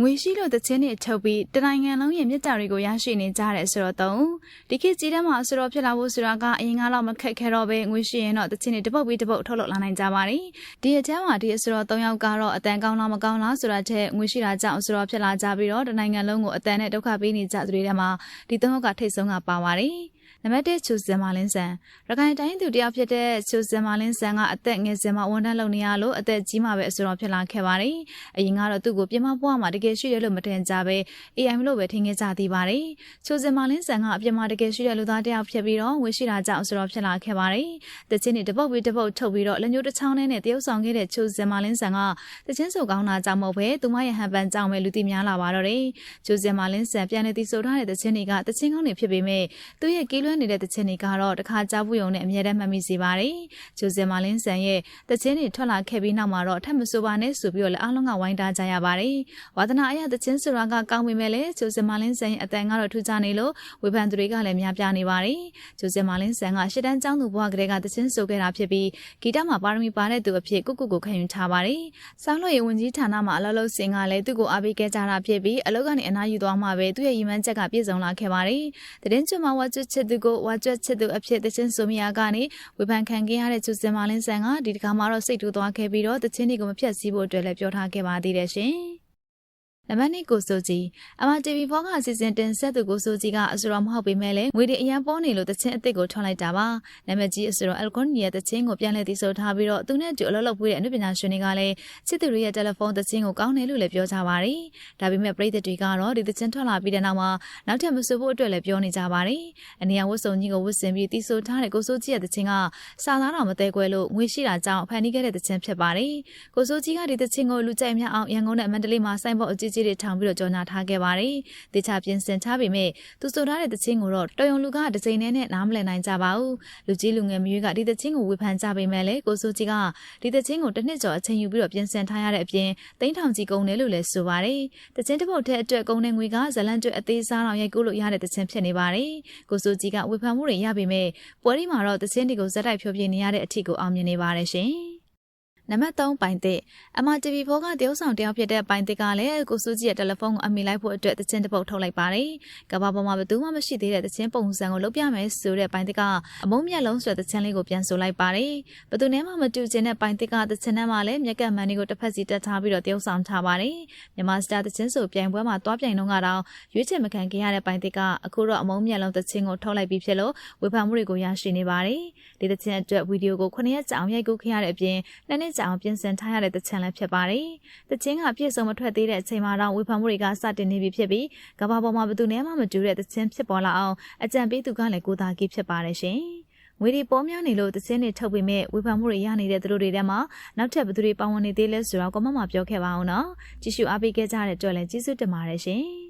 ငွေရှိလို့တချင်းတွေထုတ်ပြီးတနိုင်ငံလုံးရဲ့မြစ်တာတွေကိုရရှိနေကြတယ်ဆိုတော့တုံးဒီခေတ်ကြီးထဲမှာဆိုတော့ဖြစ်လာဖို့ဆိုတာကအရင်ကတော့မခက်ခဲတော့ပဲငွေရှိရင်တော့တချင်းတွေတစ်ပုတ်ပြီးတစ်ပုတ်ထုတ်လုပ်လာနိုင်ကြပါတယ်ဒီအထဲမှာဒီအဆိုတော့၃ယောက်ကတော့အတန်ကောင်းလားမကောင်းလားဆိုတာထက်ငွေရှိတာကြောင့်ဆိုတော့ဖြစ်လာကြပြီးတော့တနိုင်ငံလုံးကိုအတန်နဲ့ဒုက္ခပေးနေကြသူတွေထဲမှာဒီ၃ယောက်ကထိတ်ဆုံးကပါပါတယ် နံပါတ်1ချူစင်မာလင်းဆန်ရခိုင်တိုင်းသူတယောက်ဖြစ်တဲ့ချူစင်မာလင်းဆန်ကအသက်ငယ်စဉ်မှာဝန်ထမ်းလုပ်နေရလို့အသက်ကြီးမှပဲအဆိုတော်ဖြစ်လာခဲ့ပါတယ်။အရင်ကတော့သူ့ကိုပြင်မပွားမှာတကယ်ရှိတယ်လို့မထင်ကြပဲ AI လို့ပဲထင်ခဲ့ကြသေးပါတယ်။ချူစင်မာလင်းဆန်ကအပြင်မှာတကယ်ရှိတဲ့လူသားတယောက်ဖြစ်ပြီးတော့ဝေရှိတာကြောင့်အဆိုတော်ဖြစ်လာခဲ့ပါတယ်။တချင်းတွေတပုတ်ပြီးတပုတ်ထုတ်ပြီးတော့လက်ညှိုးတစ်ချောင်းနဲ့တရုပ်ဆောင်ခဲ့တဲ့ချူစင်မာလင်းဆန်ကတချင်းဆိုကောင်းတာကြောင့်မဟုတ်ပဲသူမရဲ့ဟန်ပန်ကြောင့်ပဲလူသိများလာပါတော့တယ်။ချူစင်မာလင်းဆန်ပြန်နေတည်ဆိုထားတဲ့တချင်းတွေကတချင်းကောင်းတွေဖြစ်ပေမဲ့သူ့ရဲ့ကီးလွှဲနေတဲ့တချင်းတွေကတော့တခါကြားဘူးယုံနဲ့အမြဲတမ်းမှတ်မိစေပါတယ်။ဂျိုဇင်မာလင်းဆန်ရဲ့တချင်းတွေထွက်လာခဲ့ပြီးနောက်မှာတော့ထပ်မဆိုပါနဲ့ဆိုပြီးတော့လည်းအားလုံးကဝိုင်းတာကြရပါတယ်။ဝါသနာအရတချင်းဆိုတာကကောင်းပေမဲ့လည်းဂျိုဇင်မာလင်းဆန်ရဲ့အတန်ကတော့ထူးခြားနေလို့ဝေဖန်သူတွေကလည်းများပြားနေပါတယ်။ဂျိုဇင်မာလင်းဆန်ကရှစ်တန်းကျောင်းသူဘဝကလေးကတချင်းဆိုခဲ့တာဖြစ်ပြီးဂီတမှာပါရမီပါတဲ့သူအဖြစ်ကုကုကိုခံယူထားပါတယ်။ဆောင်းလို့ရေဝန်ကြီးဌာနမှာအလုပ်လုပ်စင်ကလည်းသူ့ကိုအားပေးခဲ့ကြတာဖြစ်ပြီးအလုပ်ကနေအနားယူသွားမှပဲသူ့ရဲ့ရည်မှန်းချက်ကပြည့်စုံလာခဲ့ပါတယ်။တရင်ကျွတ်မှာဝါကျွတ်ချစ်သူကိုဝါကျွတ်ချစ်သူအဖြစ်တချင်းဆိုမရကနေဝေဖန်ခံခဲ့ရတဲ့ကျူစင်မာလင်းဆန်ကဒီတခါမှာတော့စိတ်တူသွားခဲ့ပြီးတော့တချင်းတွေကိုမဖြတ်စည်းဖို့အတွက်လည်းပြောထားခဲ့ပါသေးတယ်ရှင်။ နံပါတ်2ကိုစိုးကြီးအမ TV4 ကအစီအစဉ်တင်ဆက်သူကိုစိုးကြီးကအဆိုတော်မဟုတ်ပေမဲ့လည်းငွေတွေအရန်ပေါ်နေလို့တချင်းအစ်စ်ကိုထွန်လိုက်တာပါနံပါတ်ကြီးအဆိုတော်အယ်ကွန်နီရဲ့တချင်းကိုပြန်လည်တည်ဆိုထားပြီးတော့သူနဲ့တူအလုပ်လုပ်ပြီးတဲ့အနုပညာရှင်တွေကလည်းချစ်သူတွေရဲ့တယ်လီဖုန်းတချင်းကိုကောင်းတယ်လို့လည်းပြောကြပါတယ်ဒါပေမဲ့ပရိသတ်တွေကတော့ဒီတချင်းထွက်လာပြီးတဲ့နောက်မှာနောက်ထပ်မဆိုဖို့အတွက်လည်းပြောနေကြပါတယ်အနေရဝတ်စုံကြီးကိုဝတ်ဆင်ပြီးတည်ဆိုထားတဲ့ကိုစိုးကြီးရဲ့တချင်းကစာသားတော်မသေးခွဲလို့ငွေရှိတာကြောင့်ဖန်တီးခဲ့တဲ့တချင်းဖြစ်ပါတယ်ကိုစိုးကြီးကဒီတချင်းကိုလူကြိုက်များအောင်ရန်ကုန်နဲ့မန္တလေးမှာစိုင်းပေါ်အကြီးကြီးတွေထောင်ပြီးတော့ကြော်ညာထားခဲ့ပါတယ်။တေချာပြင်ဆင်ထားပေမဲ့သူဆိုထားတဲ့တခြင်းကိုတော့တော်ယုံလူကတစ်ချိန်နဲ့နဲ့နားမလည်နိုင်ကြပါဘူး။လူကြီးလူငယ်မျိုးကဒီတခြင်းကိုဝေဖန်ကြပေမဲ့လည်းကိုစိုးကြီးကဒီတခြင်းကိုတစ်နှစ်ကျော်အချိန်ယူပြီးတော့ပြင်ဆင်ထားရတဲ့အပြင်တိန်းထောင်ကြီးကုန်တယ်လို့လည်းဆိုပါတယ်။တခြင်းတစ်ပုတ်ထက်အတွက်ကုန်တဲ့ငွေကဇလန်ကျွတ်အသေးစားအောင်ရိုက်ကူးလို့ရတဲ့တခြင်းဖြစ်နေပါတယ်။ကိုစိုးကြီးကဝေဖန်မှုတွေရပေမဲ့ပွဲဒီမှာတော့တခြင်းတွေကိုဇက်တိုက်ဖြိုပြနေရတဲ့အထီကိုအောင်မြင်နေပါတယ်ရှင်။ နံပါတ်3ပိုင်သစ်အမ TV4 ကတရုပ်ဆောင်တယောက်ဖြစ်တဲ့ပိုင်သစ်ကလည်းကိုစုကြည့်ရဲ့တယ်လီဖုန်းကိုအမိလိုက်ဖို့အတွက်တခြင်းတစ်ပုတ်ထုတ်လိုက်ပါတယ်။ကဘာပေါ်မှာဘယ်သူမှမရှိသေးတဲ့တခြင်းပုံစံကိုလုပ်ပြမယ်ဆိုတဲ့ပိုင်သစ်ကအမုံမြက်လုံးဆွဲတခြင်းလေးကိုပြန်ဆိုလိုက်ပါတယ်။ဘယ်သူနဲ့မှမတူချင်တဲ့ပိုင်သစ်ကတခြင်းထဲမှာလည်းမြက်ကမှန်လေးကိုတစ်ဖက်စီတက်ထားပြီးတော့တရုပ်ဆောင်ထားပါတယ်။မြန်မာစတာတခြင်းဆိုပြိုင်ပွဲမှာတွားပြိုင်တော့ကတော့ရွေးချယ်မခံခဲ့ရတဲ့ပိုင်သစ်ကအခုတော့အမုံမြက်လုံးတခြင်းကိုထုတ်လိုက်ပြီးဖြစ်လို့ဝေဖန်မှုတွေကိုရရှိနေပါတယ်။ဒီတခြင်းအတွက်ဗီဒီယိုကို9ရက်ကြာအောင်ရိုက်ကူးခဲ့ရတဲ့အပြင်နှစ်နှစ်ကြာအောင်ပြင်ဆင်ထားရတဲ့တချင်လည်းဖြစ်ပါတယ်။တချင်ကပြည့်စုံမထွက်သေးတဲ့အချိန်မှာတော့ဝေဖန်မှုတွေကစတင်နေပြီဖြစ်ပြီးကမ္ဘာပေါ်မှာဘယ်သူနဲ့မှမတူတဲ့တချင်ဖြစ်ပေါ်လာအောင်အကြံပေးသူကလည်းကိုသားကြီးဖြစ်ပါတယ်ရှင်။ငွေတွေပေါ်များနေလို့တစင်းတွေထုတ်ပေမဲ့ဝေဖန်မှုတွေရနေတဲ့သူတို့တွေထဲမှာနောက်ထပ်ဘယ်သူတွေပါဝင်နေသေးလဲဆိုတော့ကမ္ဘာမှာပြောခဲ့ပါအောင်နော်ကြည့်ရှုအားပေးခဲ့ကြတဲ့အတွက်လည်းကျေးဇူးတင်ပါတယ်ရှင်